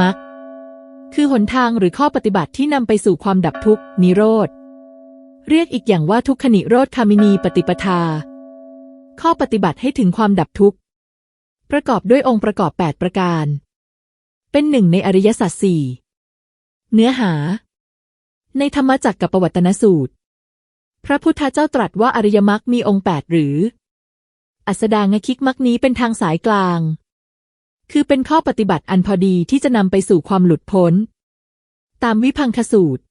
มรรคคือหนทางหรือข้อปฏิบัติที่นำไปสู่ความดับทุกข์นิโรธ เรียกอีกอย่างว่าทุกขนิโรธคามินีปฏิปทา ข้อปฏิบัติให้ถึงความดับทุกข์ ประกอบด้วยองค์ประกอบ 8 ประการ เป็นหนึ่งในอริยสัจสี่เนื้อหา ในธรรมจักรกับปวัตนสูตร พระพุทธเจ้าตรัสว่าอริยมรรคมีองค์แปดหรือ อัสดางคิกมรรคนี้เป็นทางสายกลาง คือเป็นข้อปฏิบัติอันพอดีที่จะนำไปสู่ความหลุดพ้น ตามวิพังคสูตร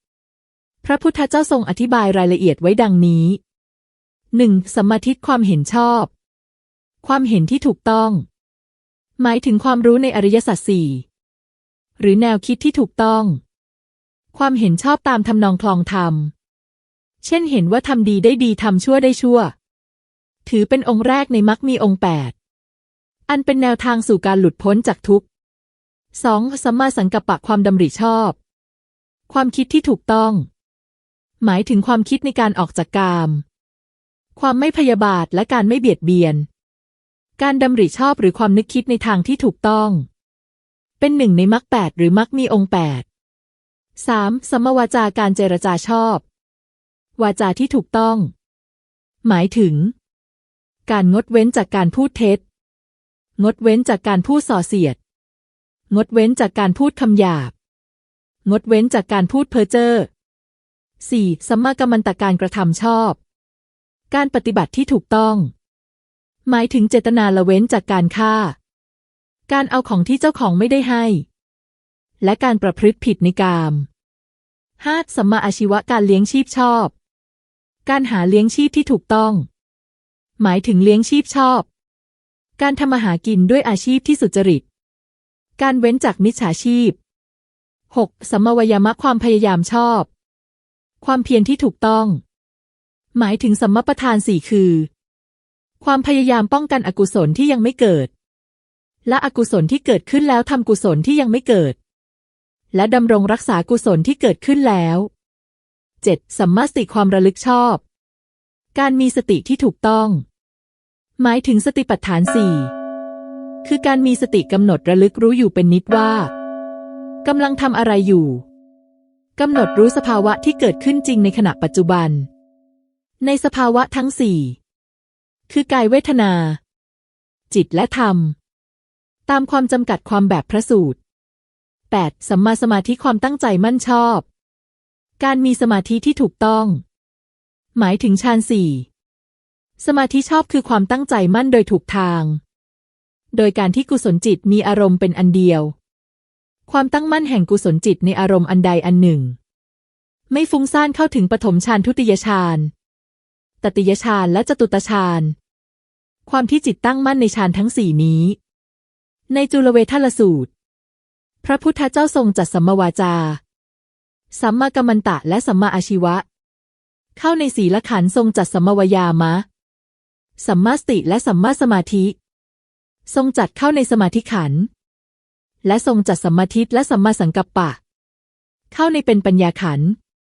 พระพุทธเจ้าทรงอธิบายรายละเอียดไว้ดังนี้หนึ่งสมาทิความเห็นชอบ ความเห็นที่ถูกต้อง หมายถึงความรู้ในอริยสัจสี่หรือแนวคิดที่ถูกต้อง ความเห็นชอบตามทำนองคลองธรรม เช่นเห็นว่าทำดีได้ดีทำชั่วได้ชั่ว ถือเป็นองค์แรกในมรรคมีองค์แปด อันเป็นแนวทางสู่การหลุดพ้นจากทุกข์สองสัมมาสังกัปปะความดำริชอบ ความคิดที่ถูกต้อง หมายถึงความคิดในการออกจากกาม ความไม่พยาบาทและการไม่เบียดเบียน การดำริชอบหรือความนึกคิดในทางที่ถูกต้อง เป็นหนึ่งในมรรคแปดหรือมรรคมีองค์แปดสามสัมมาวาจาการเจรจาชอบ วาจาที่ถูกต้อง หมายถึง การงดเว้นจากการพูดเท็จ งดเว้นจากการพูดส่อเสียด งดเว้นจากการพูดคำหยาบ งดเว้นจากการพูดเพ้อเจ้อ 4. สัมมากัมมันตการกระทำชอบ การปฏิบัติที่ถูกต้อง หมายถึงเจตนาละเว้นจากการฆ่า การเอาของที่เจ้าของไม่ได้ให้ และการประพฤติผิดในกาม 5. สัมมาอาชีวะการเลี้ยงชีพชอบ การหาเลี้ยงชีพที่ถูกต้อง หมายถึงเลี้ยงชีพชอบ การทำมาหากินด้วยอาชีพที่สุจริต การเว้นจากมิจฉาชีพ 6. สัมมวยามะความพยายามชอบ ความเพียรที่ถูกต้อง หมายถึงสัมมประธานสี่คือ ความพยายามป้องกันอกุศลที่ยังไม่เกิด และอกุศลที่เกิดขึ้นแล้วทำกุศลที่ยังไม่เกิด และดำรงรักษากุศลที่เกิดขึ้นแล้ว 7. สัมมาสติความระลึกชอบ การมีสติที่ถูกต้อง หมายถึงสติปัฏฐานสี่คือการมีสติกำหนดระลึกรู้อยู่เป็นนิดว่ากำลังทำอะไรอยู่กำหนดรู้สภาวะที่เกิดขึ้นจริงในขณะปัจจุบัน ในสภาวะทั้งสี่คือกายเวทนา จิตและธรรม ตามความจำกัดความแบบพระสูตร 8. สัมมาสมาธิความตั้งใจมั่นชอบ การมีสมาธิที่ถูกต้อง หมายถึงฌานสี่ สมาธิชอบคือความตั้งใจมั่นโดยถูกทาง โดยการที่กุศลจิตมีอารมณ์เป็นอันเดียว ความตั้งมั่นแห่งกุศลจิตในอารมณ์อันใดอันหนึ่ง ไม่ฟุ้งซ่านเข้าถึงปฐมฌานทุติยฌานตติยฌานและจตุตฌานความที่จิตตั้งมั่นในฌานทั้งสี่นี้ ในจุลเวทลสูตร พระพุทธเจ้าทรงจัดสัมมาวาจา สัมมากัมมันตะและสัมมาอาชีวะ เข้าในสีละขันธ์ทรงจัดสัมมาวายามะ สัมมาสติและสัมมาสมาธิ ทรงจัดเข้าในสมาธิขันธ์และทรงจัดสัมมาทิฏและสัมมาสังกัปปะ เข้าในเป็นปัญญาขันธ์